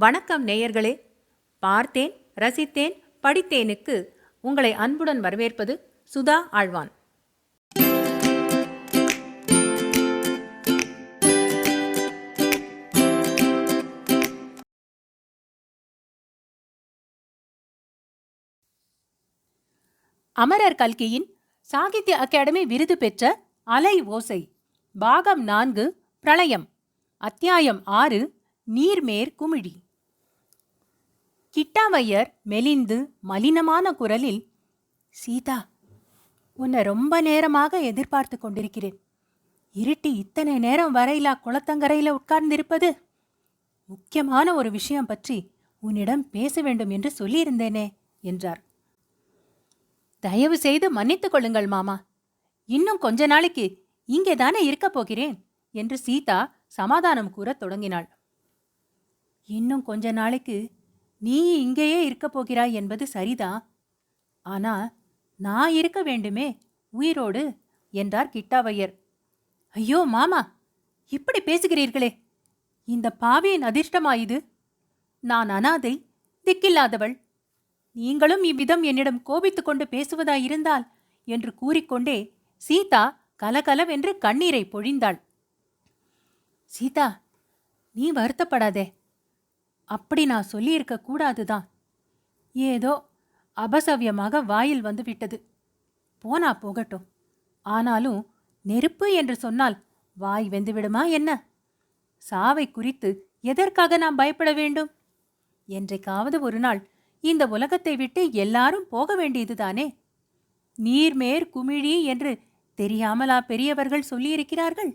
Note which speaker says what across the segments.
Speaker 1: வணக்கம் நேயர்களே. பார்த்தேன் ரசித்தேன் படித்தேனுக்கு உங்களை அன்புடன் வரவேற்பது சுதா ஆழ்வான். அமரர் கல்கியின் சாகித்ய அகாடமி விருது பெற்ற அலை ஓசை பாகம் நான்கு பிரளயம் அத்தியாயம் ஆறு நீர்மேர் குமிழி. கிட்டாவையர் மெலிந்து மலினமான குரலில் சீதா உன்னை ரொம்ப நேரமாக எதிர்பார்த்து கொண்டிருக்கிறேன். இருட்டி இத்தனை நேரம் வரையிலா குளத்தங்கரையில் உட்கார்ந்திருப்பது? முக்கியமான ஒரு விஷயம் பற்றி உன்னிடம் பேச வேண்டும் என்று சொல்லியிருந்தேனே என்றார். தயவு செய்து மன்னித்துக் கொள்ளுங்கள் மாமா. இன்னும் கொஞ்ச நாளைக்கு இங்கே தானே இருக்கப் போகிறேன் என்று சீதா சமாதானம் கூறத் தொடங்கினாள். இன்னும் கொஞ்ச நாளைக்கு நீ இங்கேயே இருக்கப் போகிறாய் என்பது சரிதான் ஆனா நான் இருக்க வேண்டுமே உயிரோடு என்றார் கிட்டாவையர் ஐயோ மாமா இப்படி பேசுகிறீர்களே இந்த பாவியின் அதிர்ஷ்டமா இது? நான் அனாதை திக்கில்லாதவள். நீங்களும் இவ்விதம் என்னிடம் கோபித்து கொண்டு பேசுவதாயிருந்தால் என்று கூறிக்கொண்டே சீதா கலகலவென்று கண்ணீரை பொழிந்தாள். சீதா நீ வருத்தப்படாதே அப்படி நான் சொல்லியிருக்க கூடாதுதான். ஏதோ அபசவ்யமாக வாயில் வந்து விட்டது. போனா போகட்டும். ஆனாலும் நெருப்பு என்று சொன்னால் வாய் வெந்துவிடுமா என்ன? சாவை குறித்து எதற்காக நாம் பயப்பட வேண்டும்? என்றைக்காவது ஒரு நாள் இந்த உலகத்தை விட்டு எல்லாரும் போக வேண்டியதுதானே? நீர்மேர் குமிழி என்று தெரியாமலா பெரியவர்கள் சொல்லியிருக்கிறார்கள்?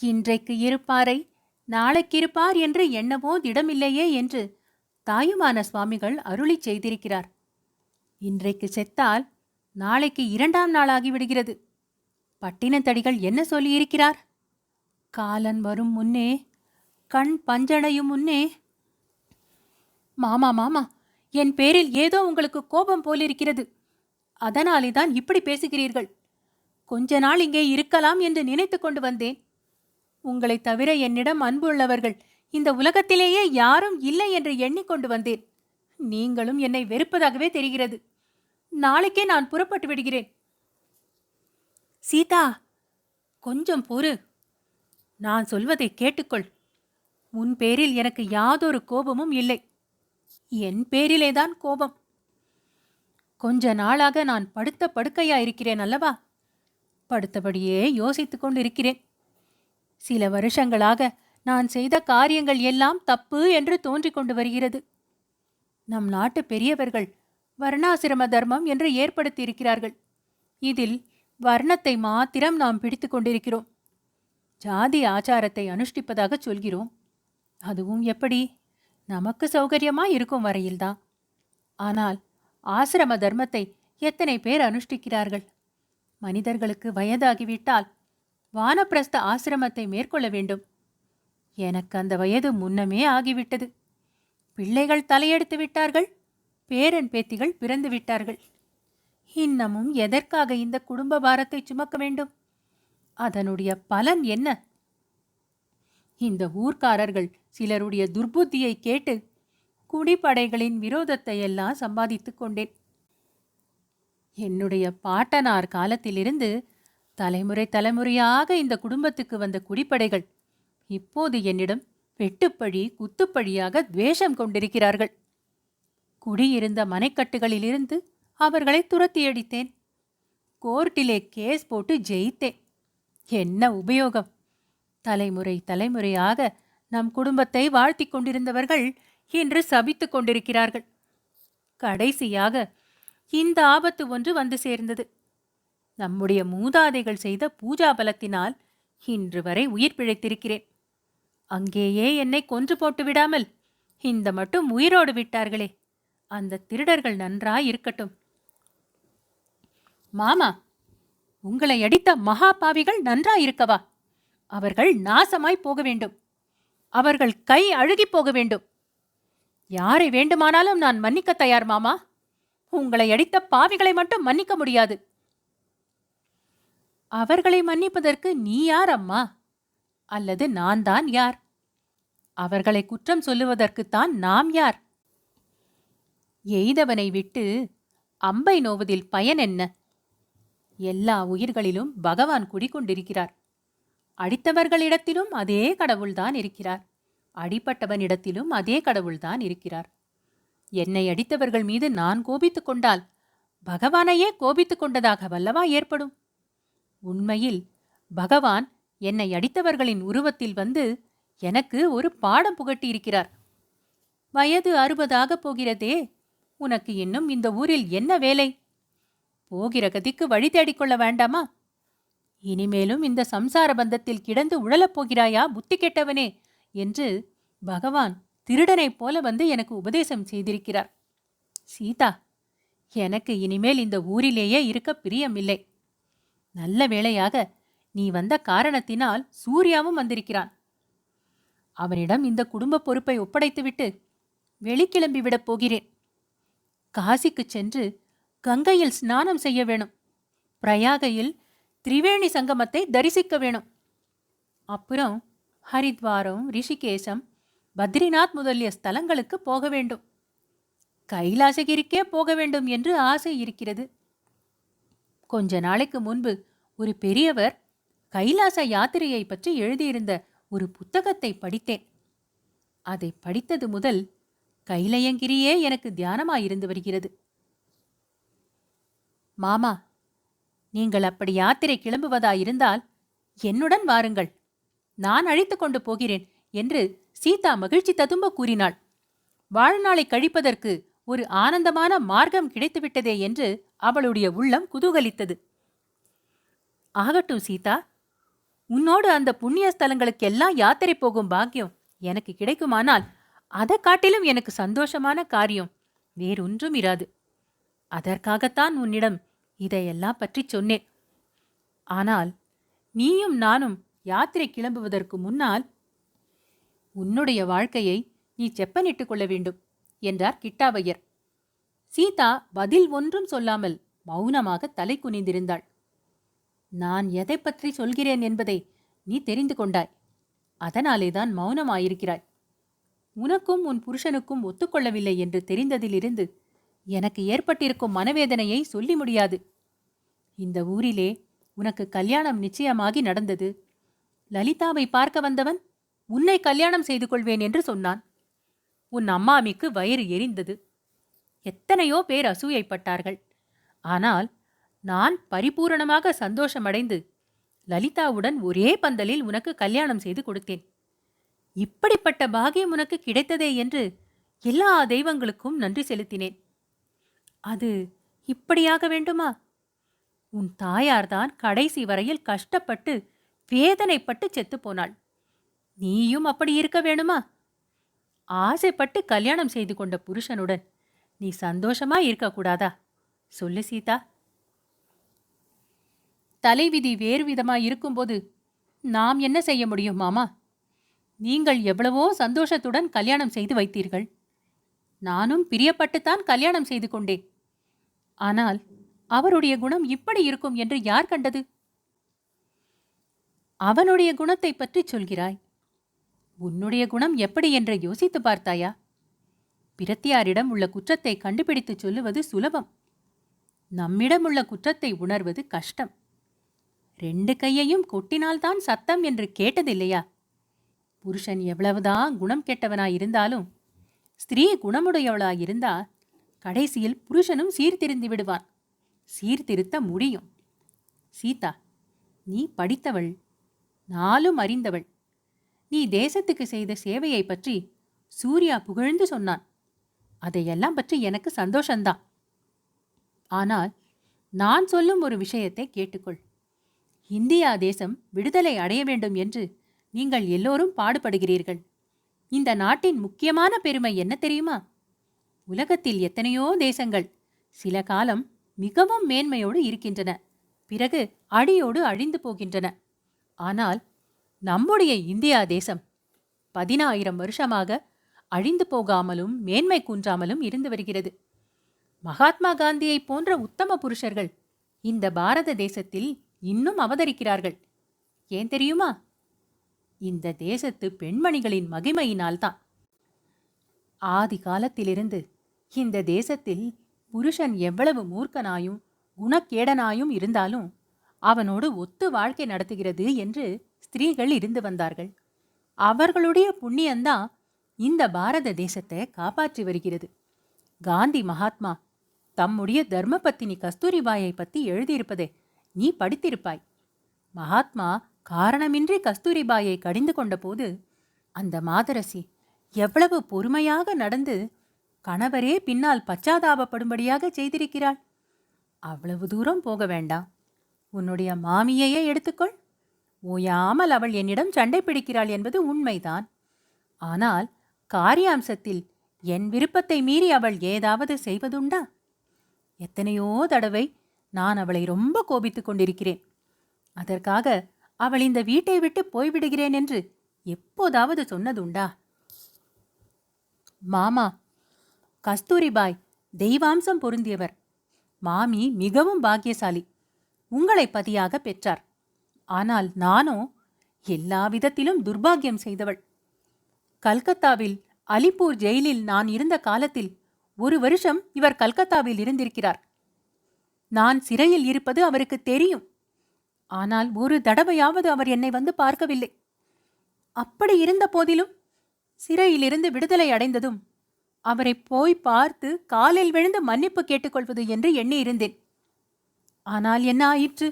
Speaker 1: இன்றைக்கு இருப்பாரை நாளைக்கிருப்பார் என்று எண்ணவோ திடமில்லையே என்று தாயுமான சுவாமிகள் அருளிச் செய்திருக்கிறார். இன்றைக்கு செத்தால் நாளைக்கு இரண்டாம் நாளாகிவிடுகிறது பட்டினத்தடிகள் என்ன சொல்லியிருக்கிறார்? காலன் வரும் முன்னே கண் பஞ்சடையும் முன்னே. மாமா மாமா என் பேரில் ஏதோ உங்களுக்கு கோபம் போலிருக்கிறது. அதனாலே தான் இப்படி பேசுகிறீர்கள். கொஞ்ச நாள் இங்கே இருக்கலாம் என்று நினைத்து கொண்டு வந்தேன். உங்களைத் தவிர என்னிடம் அன்புள்ளவர்கள் இந்த உலகத்திலேயே யாரும் இல்லை என்று எண்ணிக்கொண்டு வந்தேன். நீங்களும் என்னை வெறுப்பதாகவே தெரிகிறது. நாளைக்கே நான் புறப்பட்டு விடுகிறேன். சீதா கொஞ்சம் பொறு. நான் சொல்வதை கேட்டுக்கொள். உன் பேரில் எனக்கு யாதொரு கோபமும் இல்லை. என் பேரிலேதான் கோபம். கொஞ்ச நாளாக நான் படுத்த படுக்கையா இருக்கிறேன் அல்லவா? படுத்தபடியே யோசித்துக் கொண்டிருக்கிறேன். சில வருஷங்களாக நான் செய்த காரியங்கள் எல்லாம் தப்பு என்று தோன்றிக் கொண்டு வருகிறது. நம் நாட்டு பெரியவர்கள் வர்ணாசிரம தர்மம் என்று ஏற்படுத்தியிருக்கிறார்கள். இதில் வர்ணத்தை மாத்திரம் நாம் பிடித்து கொண்டிருக்கிறோம். ஜாதி ஆச்சாரத்தை அனுஷ்டிப்பதாக சொல்கிறோம். அதுவும் எப்படி? நமக்கு சௌகரியமா இருக்கும் வரையில்தான். ஆனால் ஆசிரம தர்மத்தை எத்தனை பேர் அனுஷ்டிக்கிறார்கள்? மனிதர்களுக்கு வயதாகிவிட்டால் வானப்பிரஸ்த ஆசிரமத்தை மேற்கொள்ள வேண்டும். எனக்கு அந்த வயது முன்னமே ஆகிவிட்டது. பிள்ளைகள் தலையெடுத்து விட்டார்கள். பேரன் பேத்திகள் பிறந்து விட்டார்கள். இன்னமும் எதற்காக இந்த குடும்ப பாரத்தை சுமக்க வேண்டும்? அதனுடைய பலன் என்ன? இந்த ஊர்க்காரர்கள் சிலருடைய துர்புத்தியை கேட்டு குடிப்படைகளின் விரோதத்தை எல்லாம் சம்பாதித்துக் கொண்டேன். என்னுடைய பாட்டனார் காலத்திலிருந்து தலைமுறை தலைமுறையாக இந்த குடும்பத்துக்கு வந்த குடிப்படைகள் இப்போது என்னிடம் வெட்டுப்பழி குத்துப்பழியாக துவேஷம் கொண்டிருக்கிறார்கள். குடியிருந்த மனைக்கட்டுகளிலிருந்து அவர்களை துரத்தியடித்தேன். கோர்ட்டிலே கேஸ் போட்டு ஜெயித்தேன். என்ன உபயோகம்? தலைமுறை தலைமுறையாக நம் குடும்பத்தை வாழ்த்திக் கொண்டிருந்தவர்கள் இன்று சபித்து கொண்டிருக்கிறார்கள். கடைசியாக இந்த ஆபத்து ஒன்று வந்து சேர்ந்தது. நம்முடைய மூதாதைகள் செய்த பூஜா பலத்தினால் இன்று வரை உயிர் பிழைத்திருக்கிறேன். அங்கேயே என்னை கொன்று போட்டு விடாமல் இந்த மட்டும் உயிரோடு விட்டார்களே. அந்த திருடர்கள் நன்றாய் இருக்கட்டும் மாமா உங்களை அடித்த மகா பாவிகள் நன்றாயிருக்கவா? அவர்கள் நாசமாய் போக வேண்டும். அவர்கள் கை அழுகிப் போக வேண்டும். யாரை வேண்டுமானாலும் நான் மன்னிக்க தயார் மாமா. உங்களை அடித்த பாவிகளை மட்டும் மன்னிக்க முடியாது. அவர்களை மன்னிப்பதற்கு நீ யார் அம்மா? அல்லது நான் தான் யார்? அவர்களை குற்றம் சொல்லுவதற்குத்தான் நாம் யார்? எய்தவனை விட்டு அம்பை நோவதில் பயன் என்ன? எல்லா உயிர்களிலும் பகவான் குடிகொண்டிருக்கிறார். அடித்தவர்களிடத்திலும் அதே கடவுள்தான் இருக்கிறார். அடிப்பட்டவனிடத்திலும் அதே கடவுள்தான் இருக்கிறார். என்னை அடித்தவர்கள் மீது நான் கோபித்துக் கொண்டால் பகவானையே கோபித்துக் கொண்டதாக வல்லவா ஏற்படும்? உண்மையில் பகவான் என்னை அடித்தவர்களின் உருவத்தில் வந்து எனக்கு ஒரு பாடம் புகட்டியிருக்கிறார். வயது அறுபதாகப் போகிறதே உனக்கு இன்னும் இந்த ஊரில் என்ன வேலை? போகிற கதிக்கு வழி தேடிக்கொள்ள வேண்டாமா? இனிமேலும் இந்த சம்சார பந்தத்தில் கிடந்து உழலப் போகிறாயா புத்தி கெட்டவனே? என்று பகவான் திருடனைப் போல வந்து எனக்கு உபதேசம் செய்திருக்கிறார். சீதா எனக்கு இனிமேல் இந்த ஊரிலேயே இருக்க பிரியமில்லை. நல்ல வேளையாக நீ வந்த காரணத்தினால் சூர்யாவும் வந்திருக்கிறான். அவனிடம் இந்த குடும்ப பொறுப்பை ஒப்படைத்துவிட்டு வெளிக்கிளம்பி விடப் போகிறேன். காசிக்குச் சென்று கங்கையில் ஸ்நானம் செய்ய வேணும். பிரயாகையில் திரிவேணி சங்கமத்தை தரிசிக்க வேணும். அப்புறம் ஹரித்வாரம் ரிஷிகேசம் பத்ரிநாத் முதலிய ஸ்தலங்களுக்கு போக வேண்டும். கைலாசகிரிக்கே போக வேண்டும் என்று ஆசை இருக்கிறது. கொஞ்ச நாளைக்கு முன்பு ஒரு பெரியவர் கைலாச யாத்திரையை பற்றி எழுதியிருந்த ஒரு புத்தகத்தை படித்தேன். அதை படித்தது முதல் கைலயங்கிரியே எனக்கு தியானமாயிருந்து வருகிறது. மாமா நீங்கள் அப்படி யாத்திரை கிளம்புவதாயிருந்தால் என்னுடன் வாருங்கள். நான் அழைத்து கொண்டு போகிறேன் என்று சீதா மகிழ்ச்சி ததும்ப கூறினாள். வாழ்நாளை கழிப்பதற்கு ஒரு ஆனந்தமான மார்க்கம் கிடைத்துவிட்டதே என்று அவளுடைய உள்ளம் குதூகலித்தது. ஆகட்டும் சீதா. உன்னோடு அந்த புண்ணிய ஸ்தலங்களுக்கெல்லாம் யாத்திரை போகும் பாக்கியம் எனக்கு கிடைக்குமானால் அதை காட்டிலும் எனக்கு சந்தோஷமான காரியம் வேறொன்றும் இராது. அதற்காகத்தான் உன்னிடம் இதையெல்லாம் பற்றி சொன்னேன். ஆனால் நீயும் நானும் யாத்திரை கிளம்புவதற்கு முன்னால் உன்னுடைய வாழ்க்கையை நீ செப்பனிட்டுக் கொள்ள வேண்டும் என்றார் கிட்டாவையர். சீதா பதில் ஒன்றும் சொல்லாமல் மௌனமாக தலை குனிந்திருந்தாள். நான் எதை பற்றி சொல்கிறேன் என்பதை நீ தெரிந்து கொண்டாய். அதனாலேதான் மௌனமாயிருக்கிறாய். உனக்கும் உன் புருஷனுக்கும் ஒத்துக்கொள்ளவில்லை என்று தெரிந்ததிலிருந்து எனக்கு ஏற்பட்டிருக்கும் மனவேதனையை சொல்லி முடியாது. இந்த ஊரிலே உனக்கு கல்யாணம் நிச்சயமாகி நடந்தது. லலிதாவை பார்க்க வந்தவன் உன்னை கல்யாணம் செய்து கொள்வேன் என்று சொன்னான். உன் அம்மாமிக்கு வயிறு எரிந்தது. எத்தனையோ பேர் அசூயைப்பட்டார்கள். ஆனால் நான் பரிபூரணமாக சந்தோஷமடைந்து லலிதாவுடன் ஒரே பந்தலில் உனக்கு கல்யாணம் செய்து கொடுத்தேன். இப்படிப்பட்ட பாகியம் உனக்கு கிடைத்ததே என்று எல்லா தெய்வங்களுக்கும் நன்றி செலுத்தினேன். அது இப்படியாக வேண்டுமா? உன் தாயார்தான் கடைசி வரையில் கஷ்டப்பட்டு வேதனைப்பட்டு செத்துப்போனாள் நீயும் அப்படி இருக்க வேணுமா? ஆசைப்பட்டு கல்யாணம் செய்து கொண்ட புருஷனுடன் நீ சந்தோஷமா இருக்கக்கூடாதா? சொல்லு சீதா. தலைவிதி வேறு விதமாக இருக்கும்போது நாம் என்ன செய்ய முடியும் மாமா? நீங்கள் எவ்வளவோ சந்தோஷத்துடன் கல்யாணம் செய்து வைத்தீர்கள். நானும் பிரியப்பட்டுத்தான் கல்யாணம் செய்து கொண்டேன். ஆனால் அவருடைய குணம் இப்படி இருக்கும் என்று யார் கண்டது? அவனுடைய குணத்தை பற்றி சொல்கிறாய். உன்னுடைய குணம் எப்படி என்று யோசித்து பார்த்தாயா? பிரத்தியாரிடம் உள்ள குற்றத்தை கண்டுபிடித்து சொல்லுவது சுலபம். நம்மிடம் உள்ள குற்றத்தை உணர்வது கஷ்டம். ரெண்டு கையையும் கொட்டினால்தான் சத்தம் என்று கேட்டதில்லையா? புருஷன் எவ்வளவுதான் குணம் கெட்டவனாயிருந்தாலும் ஸ்திரீ குணமுடையவளாயிருந்தா கடைசியில் புருஷனும் சீர்திருந்தி விடுவான். சீர்திருத்த முடியும். சீதா நீ படித்தவள் நாளும் அறிந்தவள். நீ தேசத்துக்கு செய்த சேவையை பற்றி சூர்யா புகழ்ந்து சொன்னான். அதையெல்லாம் பற்றி எனக்கு சந்தோஷந்தான். ஆனால் நான் சொல்லும் ஒரு விஷயத்தை கேட்டுக்கொள். இந்தியா தேசம் விடுதலை அடைய வேண்டும் என்று நீங்கள் எல்லோரும் பாடுபடுகிறீர்கள். இந்த நாட்டின் முக்கியமான பெருமை என்ன தெரியுமா? உலகத்தில் எத்தனையோ தேசங்கள் சில காலம் மிகவும் மேன்மையோடு இருக்கின்றன. பிறகு அடியோடு அழிந்து போகின்றன. ஆனால் நம்முடைய இந்தியா தேசம் பதினாயிரம் வருஷமாக அழிந்து போகாமலும் மேன்மை குன்றாமலும் இருந்து வருகிறது. மகாத்மா காந்தியைப் போன்ற உத்தம புருஷர்கள் இந்த பாரத தேசத்தில் இன்னும் அவதரிக்கிறார்கள். ஏன் தெரியுமா? இந்த தேசத்து பெண்மணிகளின் மகிமையினால்தான். ஆதி காலத்திலிருந்து இந்த தேசத்தில் புருஷன் எவ்வளவு மூர்க்கனாயும் குணக்கேடனாயும் இருந்தாலும் அவனோடு ஒத்து வாழ்க்கை நடத்துகிறது என்று ஸ்திரீகள் இருந்து வந்தார்கள். அவர்களுடைய புண்ணியந்தான் இந்த பாரத தேசத்தை காப்பாற்றி வருகிறது. காந்தி மகாத்மா தம்முடைய தர்மபத்தினி கஸ்தூரிபாயை பத்தி எழுதியிருப்பதே நீ படித்திருப்பாய். மகாத்மா காரணமின்றி கஸ்தூரிபாயை கடிந்து கொண்டபோது அந்த மாதரசி எவ்வளவு பொறுமையாக நடந்து கணவரே பின்னால் பச்சாதாபப்படும்படியாக செய்திருக்கிறாள். அவ்வளவு தூரம் போக வேண்டாம். உன்னுடைய மாமியையே எடுத்துக்கொள். ஓயாமல் அவள் என்னிடம் சண்டை பிடிக்கிறாள் என்பது உண்மைதான். ஆனால் காரியாம்சத்தில் என் விருப்பத்தை மீறி அவள் ஏதாவது செய்வதுண்டா? எத்தனையோ தடவை நான் அவளை ரொம்ப கோபித்துக் கொண்டிருக்கிறேன். அதற்காக அவள் இந்த வீட்டை விட்டு போய்விடுகிறேன் என்று எப்போதாவது சொன்னதுண்டா? மாமா கஸ்தூரிபாய் தெய்வாம்சம் பொருந்தியவர். மாமி மிகவும் பாக்கியசாலி. உங்களை பதியாக பெற்றார். ஆனால் நானோ எல்லா விதத்திலும் துர்பாக்கியம் செய்தவள். கல்கத்தாவில் அலிப்பூர் ஜெயிலில் நான் இருந்த காலத்தில் ஒரு வருஷம் இவர் கல்கத்தாவில் இருந்திருக்கிறார். நான் சிறையில் இருப்பது அவருக்கு தெரியும். ஆனால் ஒரு தடவையாவது அவர் என்னை வந்து பார்க்கவில்லை. அப்படி இருந்த போதிலும் சிறையிலிருந்து விடுதலை அடைந்ததும் அவரை போய் பார்த்து காலில் விழுந்து மன்னிப்பு கேட்டுக்கொள்வது என்று எண்ணி இருந்தேன் ஆனால் என்ன ஆயிற்று?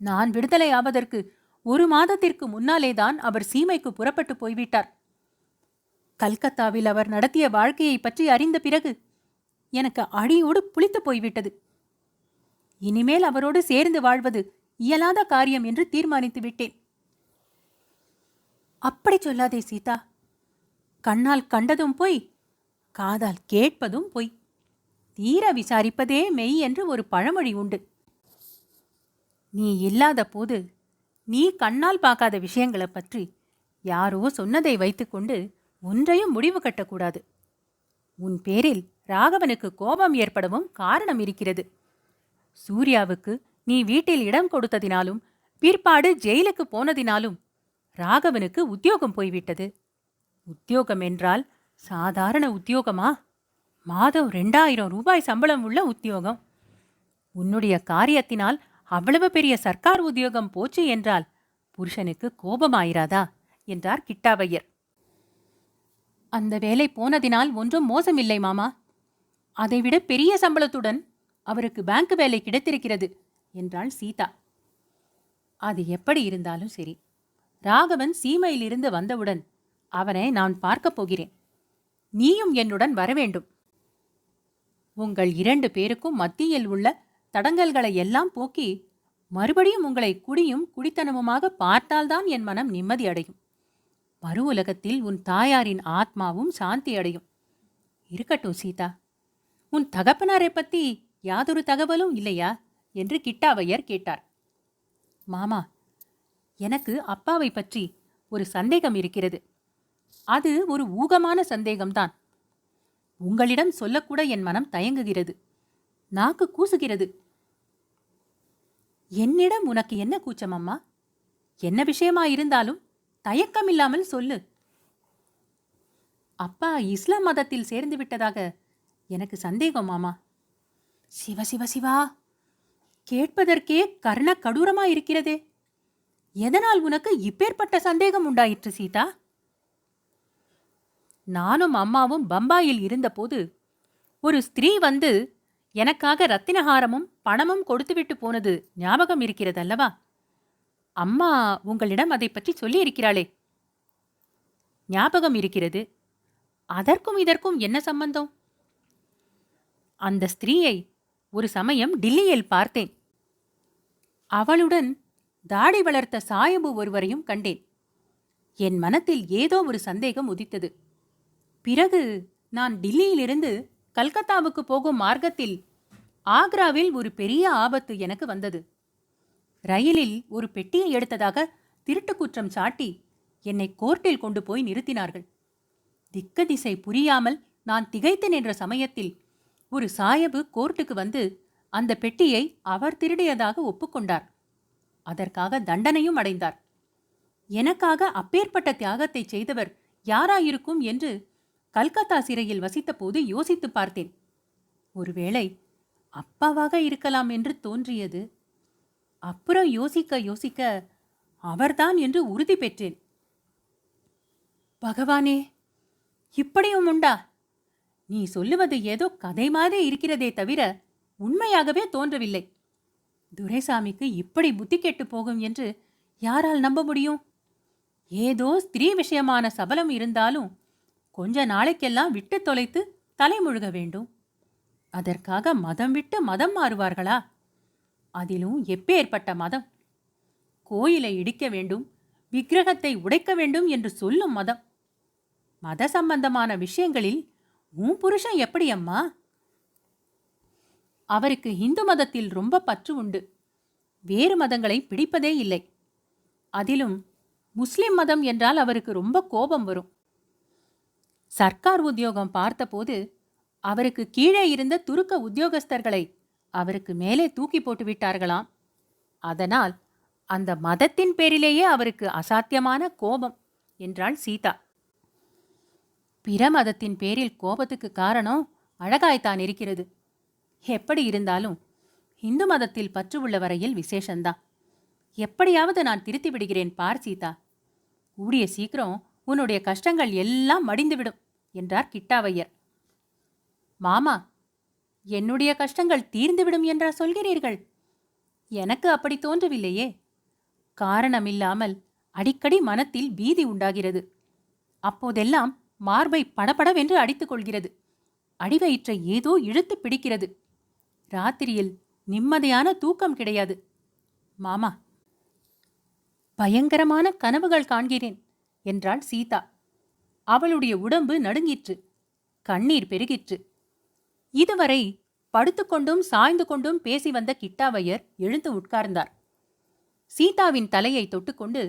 Speaker 1: நான் விடுதலை ஆவதற்கு ஒரு மாதத்திற்கு முன்னாலேதான் அவர் சீமைக்கு புறப்பட்டு போய்விட்டார். கல்கத்தாவில் அவர் நடத்திய வாழ்க்கையை பற்றி அறிந்த பிறகு எனக்கு அடியோடு புளித்து போய்விட்டது. இனிமேல் அவரோடு சேர்ந்து வாழ்வது இயலாத காரியம் என்று தீர்மானித்து விட்டேன். அப்படி சொல்லாதே சீதா. கண்ணால் கண்டதும் பொய் காதால் கேட்பதும் பொய். தீர விசாரிப்பதே மெய் என்று ஒரு பழமொழி உண்டு. நீ இல்லாத போது நீ கண்ணால் பார்க்காத விஷயங்களை பற்றி யாரோ சொன்னதை வைத்துக்கொண்டு ஒன்றையும் முடிவு கட்டக்கூடாது. உன் பேரில் ராகவனுக்கு கோபம் ஏற்படவும் காரணம் இருக்கிறது. சூர்யாவுக்கு நீ வீட்டில் இடம் கொடுத்ததினாலும் பிற்பாடு ஜெயிலுக்கு போனதினாலும் ராகவனுக்கு உத்தியோகம் போய்விட்டது. உத்தியோகம் என்றால் சாதாரண உத்தியோகமா? மாதம் ரெண்டாயிரம் ரூபாய் சம்பளம் உள்ள உத்தியோகம். உன்னுடைய காரியத்தினால் அவ்வளவு பெரிய சர்க்கார் உத்தியோகம் போச்சு என்றால் புருஷனுக்கு கோபமாயிராதா? என்றார் கிட்டாவையர் அந்த வேலை போனதினால் ஒன்றும் மோசமில்லை மாமா. அதைவிட பெரிய சம்பளத்துடன் அவருக்கு பேங்க் வேலை கிடைத்திருக்கிறது என்றாள் சீதா. அது எப்படி இருந்தாலும் சரி. ராகவன் சீமையிலிருந்து வந்தவுடன் அவனை நான் பார்க்கப் போகிறேன். நீயும் என்னுடன் வரவேண்டும் உங்கள் இரண்டு பேருக்கும் மத்தியில் உள்ள தடங்கல்களை எல்லாம் போக்கி மறுபடியும் உங்களை குடியும் குடித்தனமுமாக பார்த்தால்தான் என் மனம் நிம்மதி அடையும். மறு உலகத்தில் உன் தாயாரின் ஆத்மாவும் சாந்தி அடையும் இருக்கட்டும் சீதா. உன் தகப்பனாரை பத்தி யாதொரு தகவலும் இல்லையா? என்று கிட்டாவையர் கேட்டார். மாமா எனக்கு அப்பாவை பற்றி ஒரு சந்தேகம் இருக்கிறது. அது ஒரு ஊகமான சந்தேகம்தான். உங்களிடம் சொல்லக்கூட என் மனம் தயங்குகிறது. நாக்கு கூசுகிறது. என்னிடம் உனக்கு என்ன கூச்சம் அம்மா? என்ன விஷயமா இருந்தாலும் தயக்கம் இல்லாமல் சொல்லு. அப்பா இஸ்லாம் மதத்தில் சேர்ந்து விட்டதாக எனக்கு சந்தேகம் மாமா. சிவ சிவ சிவா கேட்பதற்கே கர்ண கடூரமாயிருக்கிறதே எதனால் உனக்கு இப்பேற்பட்ட சந்தேகம் உண்டாயிற்று சீதா? நானும் அம்மாவும் பம்பாயில் இருந்தபோது ஒரு ஸ்திரீ வந்து எனக்காக ரத்தினஹாரமும் பணமும் கொடுத்துவிட்டு போனது ஞாபகம் இருக்கிறதல்லவா? அம்மா உங்களிடம் அதை பற்றி சொல்லியிருக்கிறாளே. ஞாபகம் இருக்கிறது. அதற்கும் இதற்கும் என்ன சம்பந்தம்? அந்த ஸ்திரீயை ஒரு சமயம் டில்லியில் பார்த்தேன். அவளுடன் தாடி வளர்த்த சாயபு ஒருவரையும் கண்டேன். என் மனத்தில் ஏதோ ஒரு சந்தேகம் உதித்தது. பிறகு நான் டில்லியிலிருந்து கல்கத்தாவுக்கு போகும் மார்க்கத்தில் ஆக்ராவில் ஒரு பெரிய ஆபத்து எனக்கு வந்தது. ரயிலில் ஒரு பெட்டியை எடுத்ததாக திருட்டு குற்றம் சாட்டி என்னை கோர்ட்டில் கொண்டு போய் நிறுத்தினார்கள். திக்க திசை புரியாமல் நான் திகைத்து நின்ற சமயத்தில் ஒரு சாயபு கோர்ட்டுக்கு வந்து அந்த பெட்டியை அவர் திருடியதாக ஒப்புக்கொண்டார். அதற்காக தண்டனையும் அடைந்தார். எனக்காக அப்பேற்பட்ட தியாகத்தை செய்தவர் யாராயிருக்கும் என்று கல்கத்தா சிறையில் வசித்தபோது யோசித்துப் பார்த்தேன். ஒருவேளை அப்பாவாக இருக்கலாம் என்று தோன்றியது அப்புறம் யோசிக்க யோசிக்க அவர்தான் என்று உறுதி பெற்றேன். பகவானே இப்படியும் உண்டா? நீ சொல்லுவது ஏதோ கதை மாதிரி இருக்கிறதே தவிர உண்மையாகவே தோன்றவில்லை. துரைசாமிக்கு இப்படி புத்தி கெட்டு போகும் என்று யாரால் நம்ப முடியும்? ஏதோ ஸ்திரீ விஷயமான சபலம் இருந்தாலும் கொஞ்ச நாளைக்கெல்லாம் விட்டு தொலைத்து தலைமுழுக வேண்டும். அதற்காக மதம் விட்டு மதம் மாறுவார்களா? அதிலும் எப்பேற்பட்ட மதம்? கோயிலை இடிக்க வேண்டும் விக்கிரகத்தை உடைக்க வேண்டும் என்று சொல்லும் மதம். மத சம்பந்தமான விஷயங்களில் உன் புருஷன் எப்படி அம்மா? அவருக்கு இந்து மதத்தில் ரொம்ப பற்று உண்டு. வேறு மதங்களை பிடிப்பதே இல்லை. அதிலும் முஸ்லிம் மதம் என்றால் அவருக்கு ரொம்ப கோபம் வரும். சர்க்கார் உத்தியோகம் பார்த்தபோது அவருக்கு கீழே இருந்த துருக்க உத்தியோகஸ்தர்களை அவருக்கு மேலே தூக்கி போட்டு விட்டார்களாம். அதனால் அந்த மதத்தின் பேரிலேயே அவருக்கு அசாத்தியமான கோபம் என்றாள் சீதா. பிற மதத்தின் பேரில் கோபத்துக்கு காரணம் அழகாய்த்தான் இருக்கிறது. எப்படி இருந்தாலும் இந்து மதத்தில் பற்று உள்ள வரையில் விசேஷந்தான். எப்படியாவது நான் திருத்தி விடுகிறேன் பார் சீதா. கூடிய சீக்கிரம் உன்னுடைய கஷ்டங்கள் எல்லாம் மடிந்துவிடும் என்றார் கிட்டாவையர். மாமா என்னுடைய கஷ்டங்கள் தீர்ந்துவிடும் என்றா சொல்கிறீர்கள்? எனக்கு அப்படி தோன்றவில்லையே. காரணமில்லாமல் அடிக்கடி மனத்தில் பீதி உண்டாகிறது. அப்போதெல்லாம் மார்பை படபடவென்று அடித்துக் கொள்கிறது. அடிவயிற்றை ஏதோ இழுத்து பிடிக்கிறது. ராத்திரியில் நிம்மதியான தூக்கம் கிடையாது. மாமா பயங்கரமான கனவுகள் காண்கிறேன் என்றாள் சீதா. அவளுடைய உடம்பு நடுங்கிற்று. கண்ணீர் பெருகிற்று. இதுவரை படுத்துக்கொண்டும் சாய்ந்து கொண்டும் பேசி வந்த கிட்டாவையர் எழுந்து உட்கார்ந்தார். சீதாவின் தலையை தொட்டுக்கொண்டு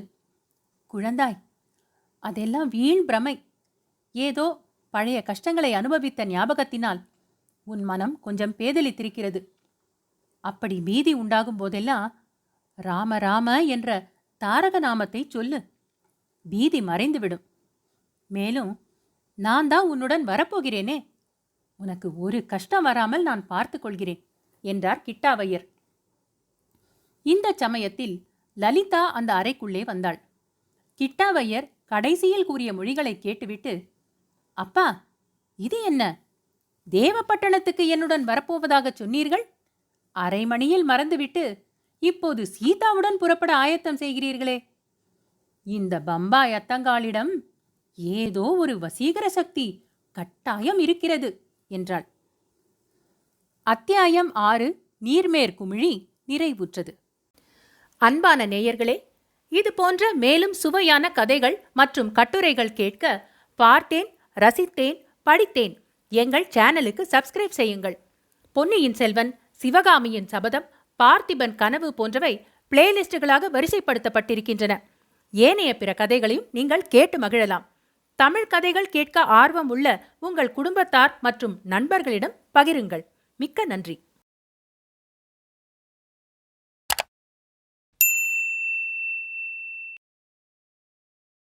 Speaker 1: குழந்தாய் அதெல்லாம் வீண் பிரமை. ஏதோ பழைய கஷ்டங்களை அனுபவித்த ஞாபகத்தினால் உன் மனம் கொஞ்சம் பேதலித்திருக்கிறது. அப்படி பீதி உண்டாகும் போதெல்லாம் ராம ராம என்ற தாரக நாமத்தை சொல்லு. பீதி மறைந்துவிடும். மேலும் நான் தான் உன்னுடன் வரப்போகிறேனே. உனக்கு ஒரு கஷ்டம் வராமல் நான் பார்த்து கொள்கிறேன் என்றார் கிட்டாவையர் இந்த சமயத்தில் லலிதா அந்த அறைக்குள்ளே வந்தாள். கிட்டாவையர் கடைசியில் கூறிய மொழிகளை கேட்டுவிட்டு அப்பா இது என்ன? தேவப்பட்டணத்துக்கு என்னுடன் வரப்போவதாகச் சொன்னீர்கள்? அரை மணியில் மறந்துவிட்டு இப்போது சீதாவுடன் புறப்பட ஆயத்தம் செய்கிறீர்களே. இந்த பம்பாய் அத்தங்காளிடம் ஏதோ ஒரு வசீகர சக்தி கட்டாயம் இருக்கிறது. என்றாள். அத்தியாயம் ஆறு நீர்மேற்குமிழி நிறைவுற்றது. அன்பான நேயர்களே இது போன்ற மேலும் சுவையான கதைகள் மற்றும் கட்டுரைகள் கேட்க பார்த்தேன் ரசித்தேன் படித்தேன். எங்கள் சேனலுக்கு சப்ஸ்கிரைப் செய்யுங்கள். பொன்னியின் செல்வன் சிவகாமியின் சபதம் பார்த்திபன் கனவு போன்றவை பிளேலிஸ்டுகளாக வரிசைப்படுத்தப்பட்டிருக்கின்றன. ஏனைய பிற கதைகளையும் நீங்கள் கேட்டு மகிழலாம். தமிழ் கதைகள் கேட்க ஆர்வம் உள்ள உங்கள் குடும்பத்தார் மற்றும் நண்பர்களிடம் பகிருங்கள். மிக்க நன்றி.